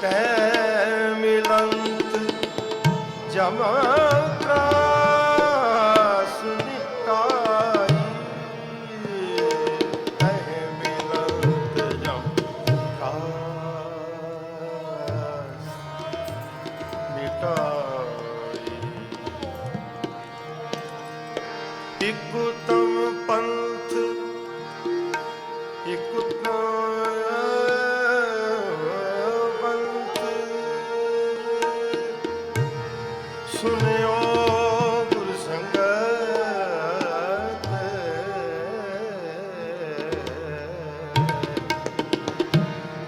ਤੈ ਮਿਲੰਤ ਜਮਾ ਸੁਣਿਓ ਗੁਰ ਸੰਗਤ।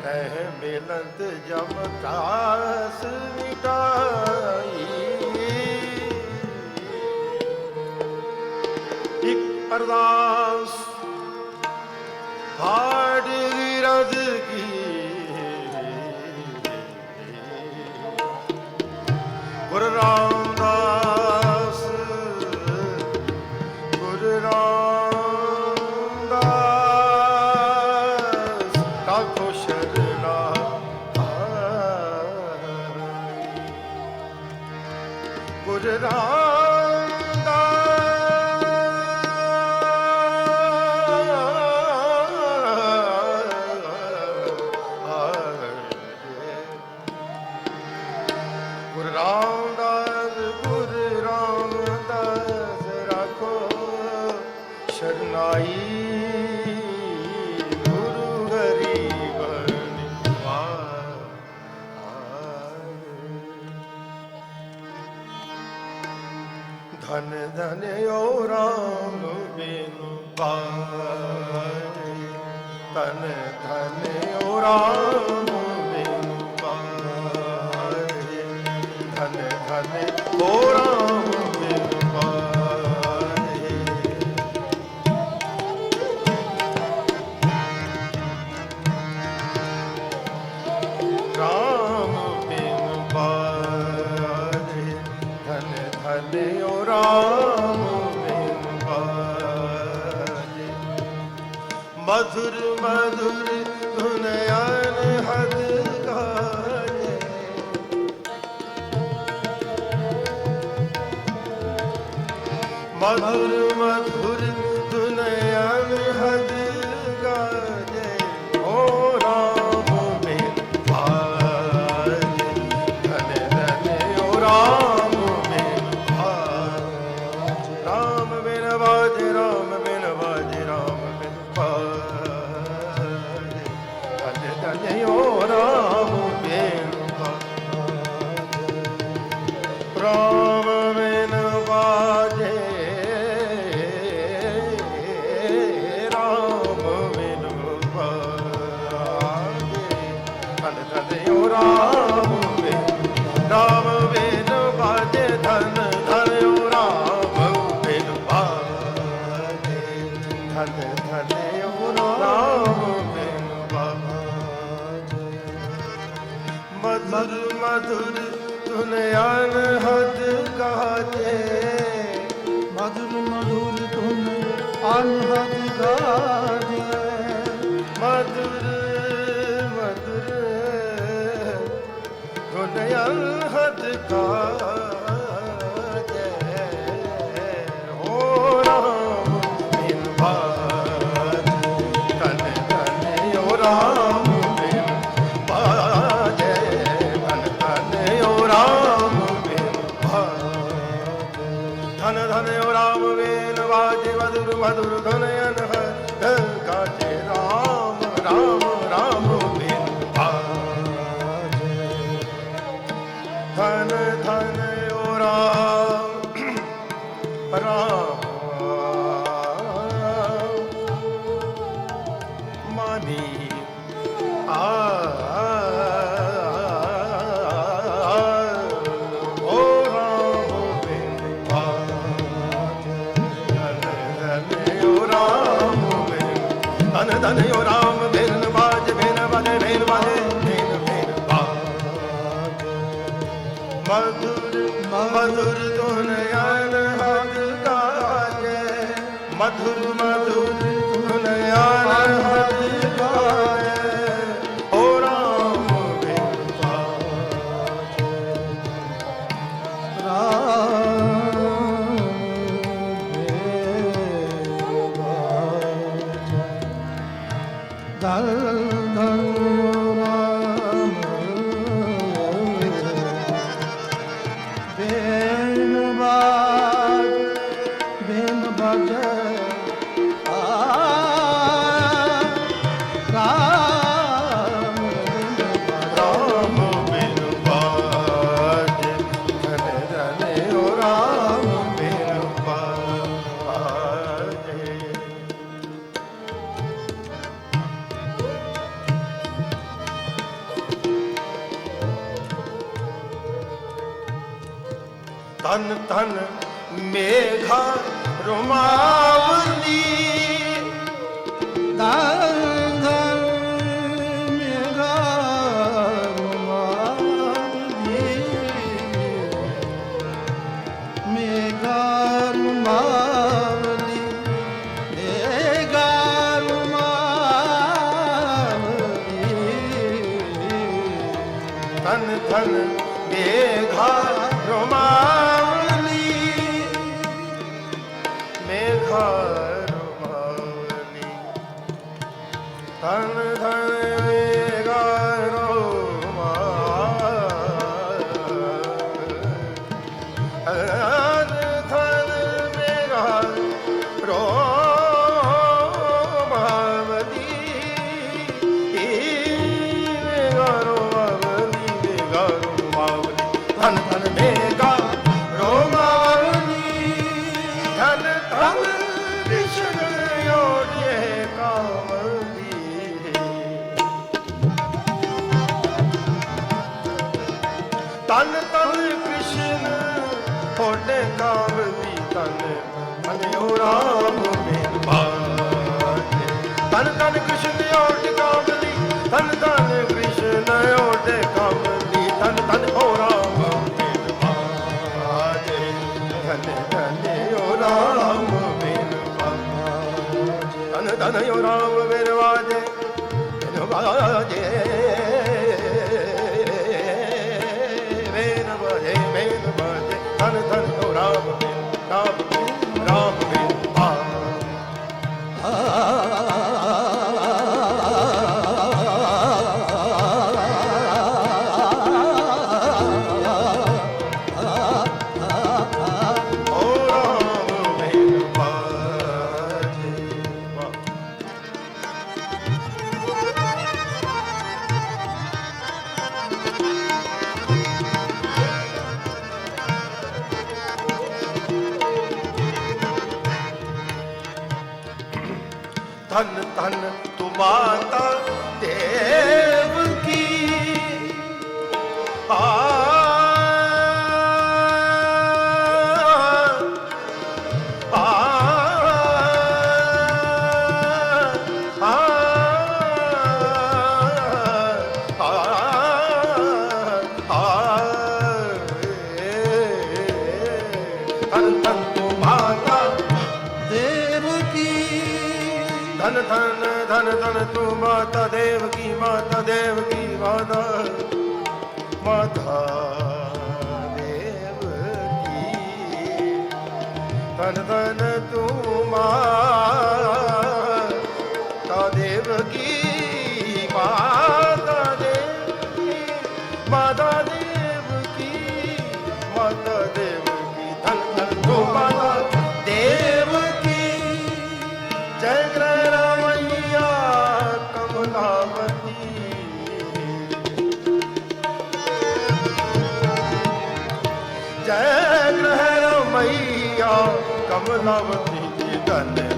ਇਹ ਮਿਲੰਤ ਜਮ ਤਾਸ ਮਿਟਾਈ ਇੱਕ ਅਰਦਾਸ নয় Gafur Hallelujah. ਅਨਹਦ ਕਾ मधुर धन madhur ਤਨ ਮੇਘਾ ਰੁਮਾਵਲੀ। ਧਨ ਤਨ ਤਨ ਕ੍ਰਿਸ਼ਨ ਹੋਡੇ ਕਾਵਲੀ ਤਨ ਅਨਿਓ ਰਾਮ ਮੇਰ ਬਾਜੇ ਤਨ ਤਨ ਕ੍ਰਿਸ਼ਨ ਹੋਡੇ ਕਾਵਲੀ ਤਨ ਤਨ ਕ੍ਰਿਸ਼ਨ ਹੋਡੇ ਕਾਵਲੀ ਤਨ ਤਨ ਹੋ ਰਾਮ ਮੇਰ ਬਾਜੇ ਧਨ ਧਨ ਓ ਰਾਮ ਮੇਰ ਬਾਜੇ ਧਨ ਧਨ ਓ ਰਾਮ ਮੇਰ ਬਾਜੇ ਮੇਰ ਧਨ ਧਨ ਤੂੰ ਮਾਤਾ ਦੇਵ ਕੀ? ਆ। ਆ। ਆ। ਧਨ ਧਨ ਮਾਤਾ ਦੇਵ ਕੀ? ਧਨ ਧਨ ਧਨ ਧਨ ਤੂੰ ਮਾਤਾ ਦੇਵ ਕੀ, ਮਾਤਾ ਦੇਵ ਕੀ ਮਾਤਾ ਮਾਤਾ ਦੇਵ ਕੀ? ਧਨ ਧਨ ਤੂੰ ਮਾਤਾ ਦੇਵ ਕੀ ਮਾਤਾ ਲਵ ਲਵ ਤੀ ਜਨ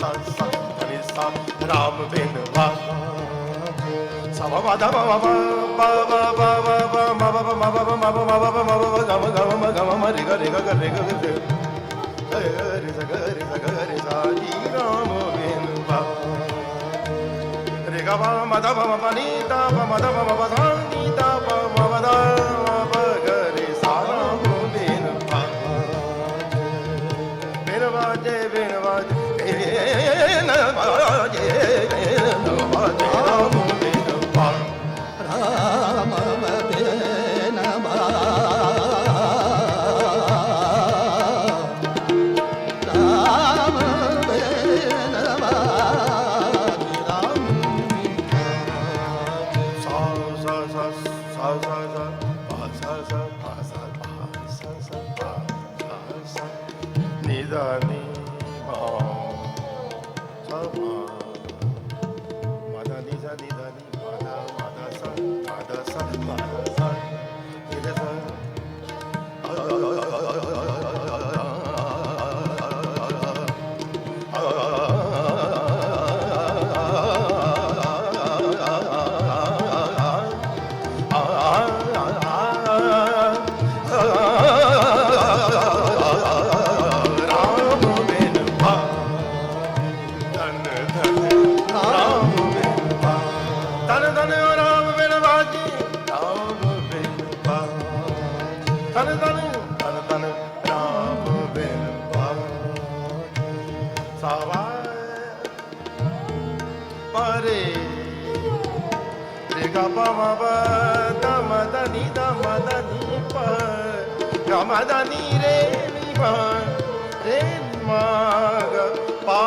ਸਤ ਸਤ ਹਰੇ ਸਾ ਰਾਮ ਬਿਨ ਵਾਸਾ ਸਵਾ ਵਾ ਦਾ ਵਾ ਵਾ ਵਾ ਵਾ ਵਾ ਵਾ ਵਾ ਮਾ ਵਾ ਵਾ ਮਾ ਵਾ ਵਾ ਮਾ ਵਾ ਵਾ ਵਾ ਮਾ ਵਾ ਵਾ ਗਾ ਵਾ ਗਾ ਵਾ ਗਾ ਵਾ ਮਾ ਰੇ ਗਾ ਰੇ ਗਾ ਗਾ ਰੇ ਗਾ ਰੇ ਰੇ ਸਾ ਗਾ ਰੇ ਸਾ ਗਾ ਰੇ ਸਾ ਜੀ ਰਾਮ ਬਿਨ ਵਾ ਰੇ ਗਾ ਵਾ ਮਾ ਦਾ ਵਾ ਵਾ ਨੀ ਦਾ ਵਾ ਮਾ ਦਾ ਵਾ ਵਾ ਸਾ ਨੀ ਦਾ ਵਾ sa sa sa sa pa sa sa pa sa pa sa sa pa sa sa ni da ni ma sa ma ma da ni sa ni da ni ma da ma da sa ma da sa ma da sa ಗಮದ ನೀರೇ ವಿಭಾ ರೇ ಮಾಗ ಪಾ